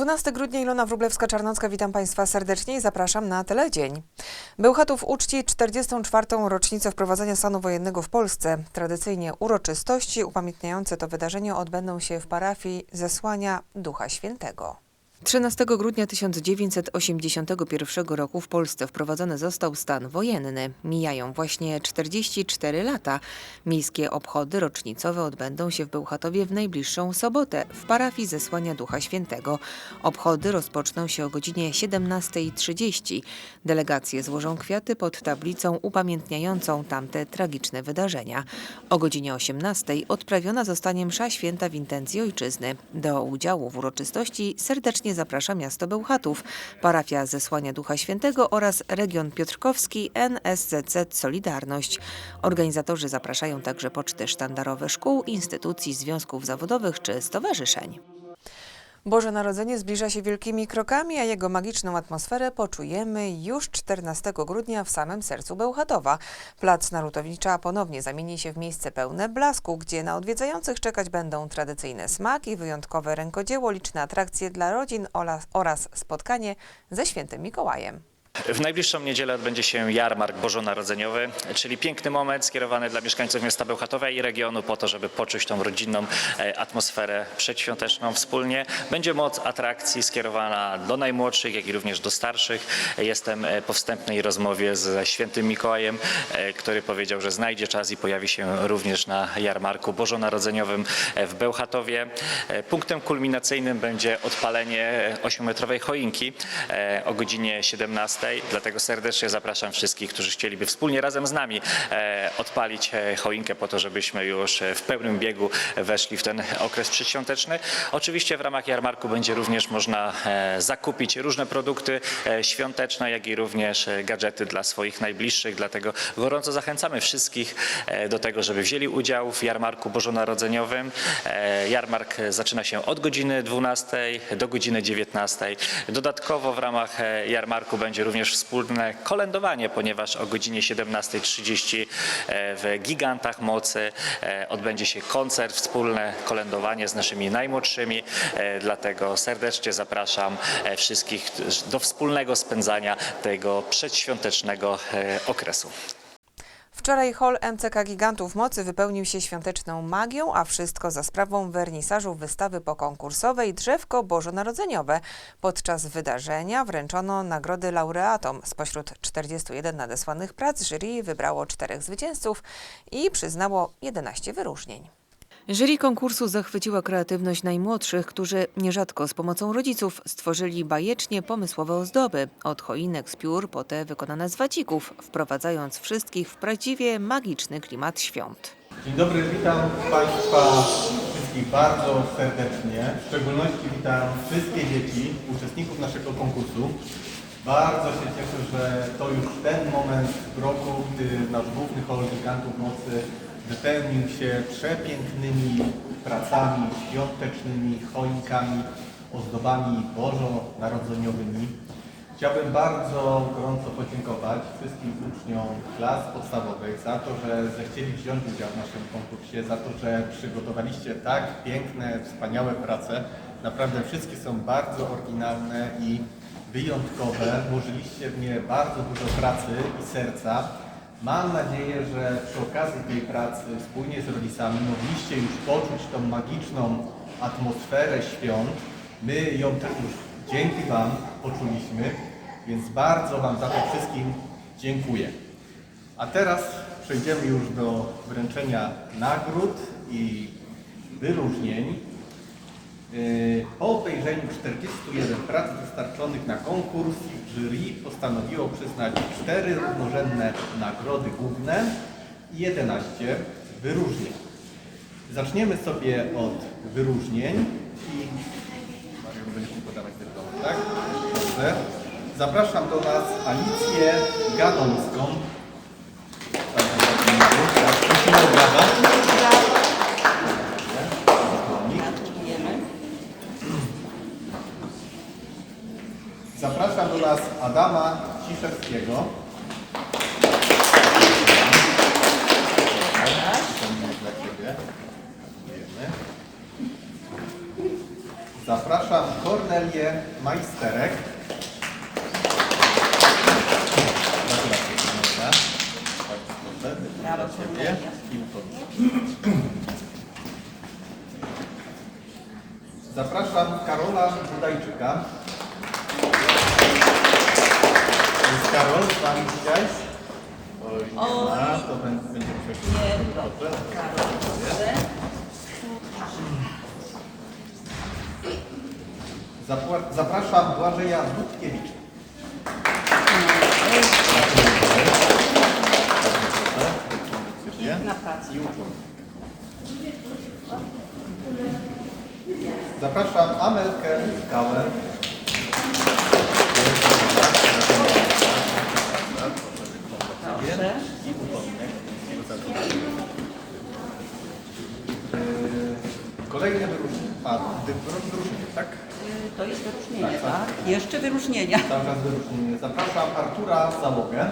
12 grudnia Ilona Wróblewska-Czarnocka, witam Państwa serdecznie i zapraszam na Teledzień. Bełchatów uczci 44. rocznicę wprowadzenia stanu wojennego w Polsce. Tradycyjnie uroczystości upamiętniające to wydarzenie odbędą się w parafii Zesłania Ducha Świętego. 13 grudnia 1981 roku w Polsce wprowadzony został stan wojenny. Mijają właśnie 44 lata. Miejskie obchody rocznicowe odbędą się w Bełchatowie w najbliższą sobotę w parafii Zesłania Ducha Świętego. Obchody rozpoczną się o godzinie 17.30. Delegacje złożą kwiaty pod tablicą upamiętniającą tamte tragiczne wydarzenia. O godzinie 18.00 odprawiona zostanie msza święta w intencji ojczyzny. Do udziału w uroczystości serdecznie zaprasza miasto Bełchatów, parafia Zesłania Ducha Świętego oraz region Piotrkowski NSZZ Solidarność. Organizatorzy zapraszają także poczty sztandarowe szkół, instytucji, związków zawodowych czy stowarzyszeń. Boże Narodzenie zbliża się wielkimi krokami, a jego magiczną atmosferę poczujemy już 14 grudnia w samym sercu Bełchatowa. Plac Narutowicza ponownie zamieni się w miejsce pełne blasku, gdzie na odwiedzających czekać będą tradycyjne smaki, wyjątkowe rękodzieło, liczne atrakcje dla rodzin oraz spotkanie ze świętym Mikołajem. W najbliższą niedzielę odbędzie się jarmark bożonarodzeniowy, czyli piękny moment skierowany dla mieszkańców miasta Bełchatowa i regionu po to, żeby poczuć tą rodzinną e, atmosferę przedświąteczną wspólnie. Będzie moc atrakcji skierowana do najmłodszych, jak i również do starszych. Jestem e, po wstępnej rozmowie ze świętym Mikołajem, e, który powiedział, że znajdzie czas i pojawi się również na jarmarku bożonarodzeniowym w Bełchatowie. Punktem kulminacyjnym będzie odpalenie 8-metrowej choinki o godzinie 17. Dlatego serdecznie zapraszam wszystkich, którzy chcieliby wspólnie razem z nami e, odpalić e, choinkę po to, żebyśmy już e, w pełnym biegu weszli w ten okres przedświąteczny. Oczywiście w ramach jarmarku będzie również można zakupić różne produkty świąteczne, jak i również gadżety dla swoich najbliższych. Dlatego gorąco zachęcamy wszystkich do tego, żeby wzięli udział w jarmarku bożonarodzeniowym. Jarmark zaczyna się od godziny 12 do godziny 19. Dodatkowo w ramach jarmarku będzie również wspólne kolędowanie, ponieważ o godzinie 17.30 e, w Gigantach Mocy e, odbędzie się koncert, wspólne kolędowanie z naszymi najmłodszymi. E, Dlatego serdecznie zapraszam wszystkich do wspólnego spędzania tego przedświątecznego okresu. Wczoraj hol MCK Gigantów Mocy wypełnił się świąteczną magią, a wszystko za sprawą wernisażu wystawy pokonkursowej Drzewko Bożonarodzeniowe. Podczas wydarzenia wręczono nagrody laureatom. Spośród 41 nadesłanych prac jury wybrało czterech zwycięzców i przyznało 11 wyróżnień. Jury konkursu zachwyciła kreatywność najmłodszych, którzy nierzadko z pomocą rodziców stworzyli bajecznie pomysłowe ozdoby, od choinek z piór po te wykonane z wacików, wprowadzając wszystkich w prawdziwie magiczny klimat świąt. Dzień dobry, witam Państwa wszystkich bardzo serdecznie. W szczególności witam wszystkie dzieci, uczestników naszego konkursu. Bardzo się cieszę, że to już ten moment w roku, gdy nasz główny hol Gigantów Mocy wypełnił się przepięknymi pracami świątecznymi, choinkami, ozdobami bożonarodzeniowymi. Chciałbym bardzo gorąco podziękować wszystkim uczniom klas podstawowych za to, że zechcieli wziąć udział w naszym konkursie, za to, że przygotowaliście tak piękne, wspaniałe prace. Naprawdę wszystkie są bardzo oryginalne i wyjątkowe. Włożyliście w nie bardzo dużo pracy i serca. Mam nadzieję, że przy okazji tej pracy wspólnie z rodzicami mogliście już poczuć tą magiczną atmosferę świąt. My ją też już dzięki Wam poczuliśmy, więc bardzo Wam za to wszystkim dziękuję. A teraz przejdziemy już do wręczenia nagród i wyróżnień. Po obejrzeniu 41 prac dostarczonych na konkurs, jury postanowiło przyznać 4 równorzędne nagrody główne i 11 wyróżnień. Zaczniemy sobie od wyróżnień i Mario, będziesz mi podawać dyplom, tak? Dobrze. Zapraszam do nas Alicję Gadomską. Tak, prosimy o brawa. Zapraszam do nas Adama Ciszewskiego. Zapraszam Kornelię Majsterek. Zapraszam Karola Budajczyka. Jest Karol z Wami dzisiaj? Oj, nie ma, to będzie będzie musiał się Dobrze. Zapła- Zapraszam Błażeja Dudkiewicza. Na pracy. Zapraszam Amelkę Skałę. Proszę. Kolejne wyróżnienie. A, wyróżnienie, tak? To jest wyróżnienie, tak? Jeszcze wyróżnienia. Cały czas wyróżnienie. Zapraszam Artura Załogę.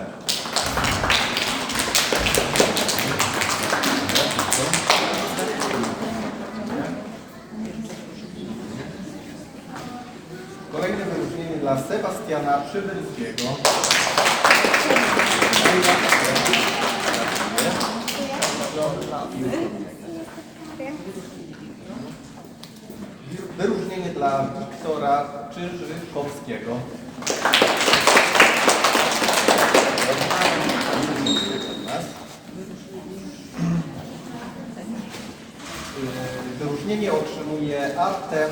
Kolejne wyróżnienie dla Sebastiana Przybylskiego. Wyróżnienie dla Wiktora Czyżykowskiego. Wyróżnienie otrzymuje Artem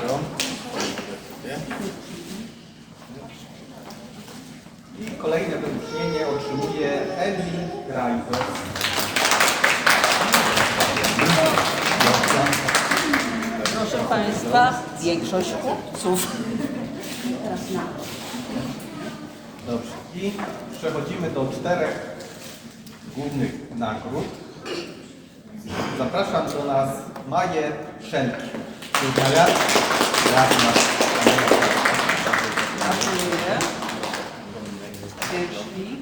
praca. I kolejne wyróżnienie otrzymuje Eli Grajzer. Państwa, większość chłopców. Teraz na Dobrze. I przechodzimy do czterech głównych nagród. Zapraszam do nas Maję Szelki. Dziękuję. Gratuluję. Wyszli.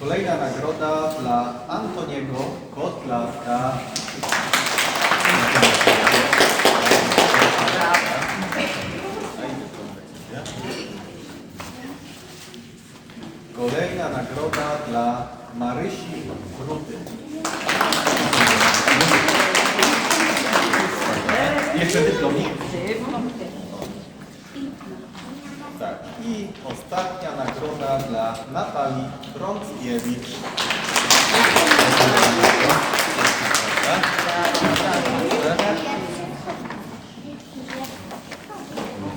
Kolejna nagroda dla Antoniego Kotlarka. Kolejna nagroda dla Marysi Ruty. Jeszcze dyplomik. Dyplom. Tak. I ostatnia nagroda dla Natalii Frąckiewicz.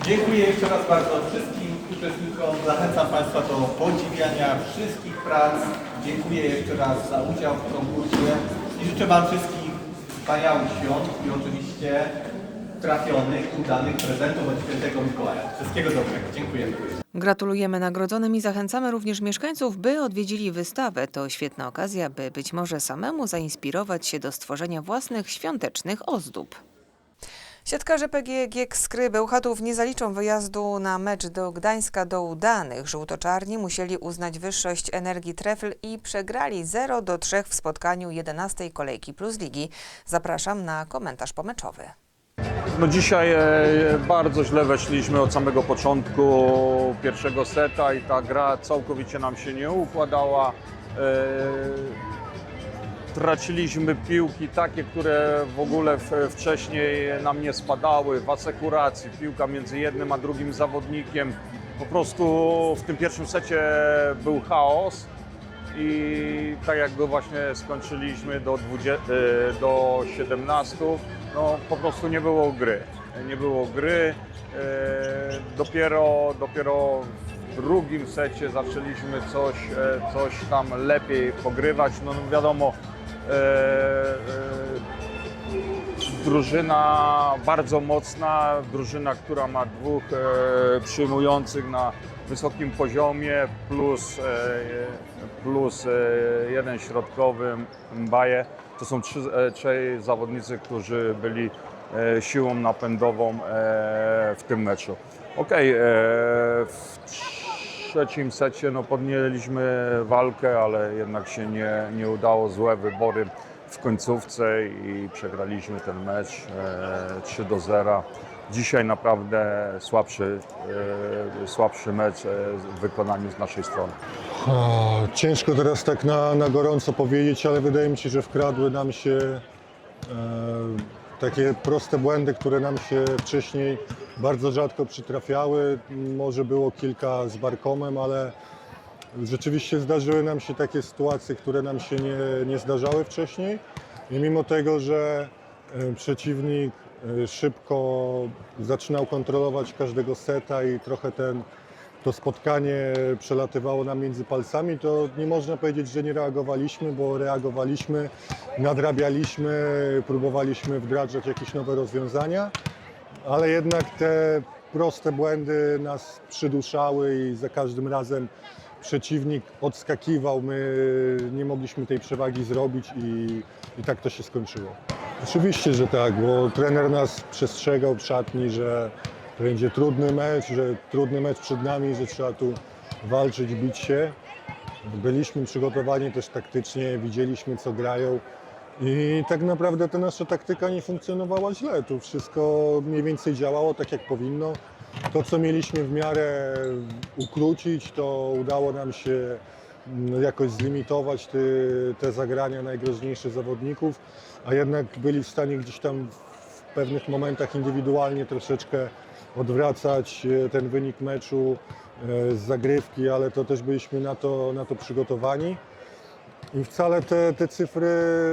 Dziękuję jeszcze raz bardzo wszystkim uczestnikom. Zachęcam Państwa do podziwiania wszystkich prac. Dziękuję jeszcze raz za udział w konkursie i życzę Wam wszystkich wspaniałych świąt i oczywiście trafionych, udanych prezentów od świętego Mikołaja. Wszystkiego dobrego. Dziękujemy. Gratulujemy nagrodzonym i zachęcamy również mieszkańców, by odwiedzili wystawę. To świetna okazja, by być może samemu zainspirować się do stworzenia własnych świątecznych ozdób. Siatkarze PGG Skry Bełchatów nie zaliczą wyjazdu na mecz do Gdańska do udanych. Żółtoczarni musieli uznać wyższość energii Trefl i przegrali 0 do 3 w spotkaniu 11 kolejki Plus Ligi. Zapraszam na komentarz pomeczowy. No dzisiaj e, bardzo źle weszliśmy od samego początku pierwszego seta i ta gra całkowicie nam się nie układała. Traciliśmy piłki takie, które w ogóle wcześniej nam nie spadały, w asekuracji, piłka między jednym a drugim zawodnikiem. Po prostu w tym pierwszym secie był chaos i tak jak go właśnie skończyliśmy do, 20, e, do 17, no po prostu nie było gry. Nie było gry. E, Dopiero, dopiero w drugim secie zaczęliśmy coś, e, coś tam lepiej pogrywać. No no wiadomo, drużyna bardzo mocna, drużyna, która ma dwóch e, przyjmujących na wysokim poziomie, plus, e, plus e, jeden środkowy Mbaje. To są trzy, e, trzej zawodnicy, którzy byli e, siłą napędową e, w tym meczu. Okej, e, w trzecim secie no, podjęliśmy walkę, ale jednak się nie, nie udało. Złe wybory w końcówce i przegraliśmy ten mecz e, 3 do 0. Dzisiaj naprawdę słabszy, e, słabszy mecz e, w wykonaniu z naszej strony. O, ciężko teraz tak na, na gorąco powiedzieć, ale wydaje mi się, że wkradły nam się e, takie proste błędy, które nam się wcześniej bardzo rzadko przytrafiały. Może było kilka z Barkomem, ale rzeczywiście zdarzyły nam się takie sytuacje, które nam się nie, nie zdarzały wcześniej. I mimo tego, że e, przeciwnik e, szybko zaczynał kontrolować każdego seta i trochę ten to spotkanie przelatywało nam między palcami, to nie można powiedzieć, że nie reagowaliśmy, bo reagowaliśmy, nadrabialiśmy, próbowaliśmy wdrażać jakieś nowe rozwiązania, ale jednak te proste błędy nas przyduszały i za każdym razem przeciwnik odskakiwał, my nie mogliśmy tej przewagi zrobić i, i tak to się skończyło. Oczywiście, że tak, bo trener nas przestrzegał w szatni, że to będzie trudny mecz, że trudny mecz przed nami, że trzeba tu walczyć, bić się. Byliśmy przygotowani też taktycznie, widzieliśmy co grają i tak naprawdę ta nasza taktyka nie funkcjonowała źle. Tu wszystko mniej więcej działało tak jak powinno. To co mieliśmy w miarę ukrócić, to udało nam się mm, jakoś zlimitować te, te zagrania najgroźniejszych zawodników, a jednak byli w stanie gdzieś tam pewnych momentach indywidualnie troszeczkę odwracać e, ten wynik meczu e, z zagrywki, ale to też byliśmy na to, na to przygotowani. I wcale te, te cyfry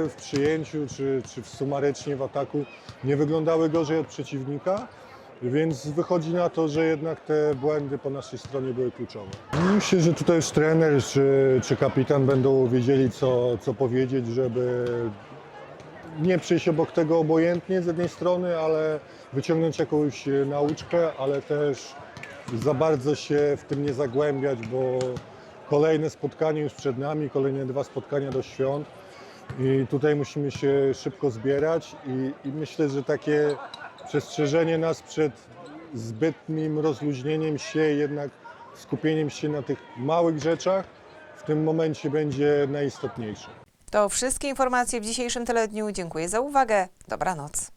w przyjęciu czy, czy w sumarycznie w ataku nie wyglądały gorzej od przeciwnika, więc wychodzi na to, że jednak te błędy po naszej stronie były kluczowe. Myślę, że tutaj już trener czy, czy kapitan będą wiedzieli, co, co powiedzieć, żeby nie przejść obok tego obojętnie z jednej strony, ale wyciągnąć jakąś e, nauczkę, ale też za bardzo się w tym nie zagłębiać, bo kolejne spotkanie już przed nami, kolejne dwa spotkania do świąt i tutaj musimy się szybko zbierać i, i myślę, że takie przestrzeżenie nas przed zbytnim rozluźnieniem się, jednak skupieniem się na tych małych rzeczach w tym momencie będzie najistotniejsze. To wszystkie informacje w dzisiejszym teledniu. Dziękuję za uwagę. Dobranoc.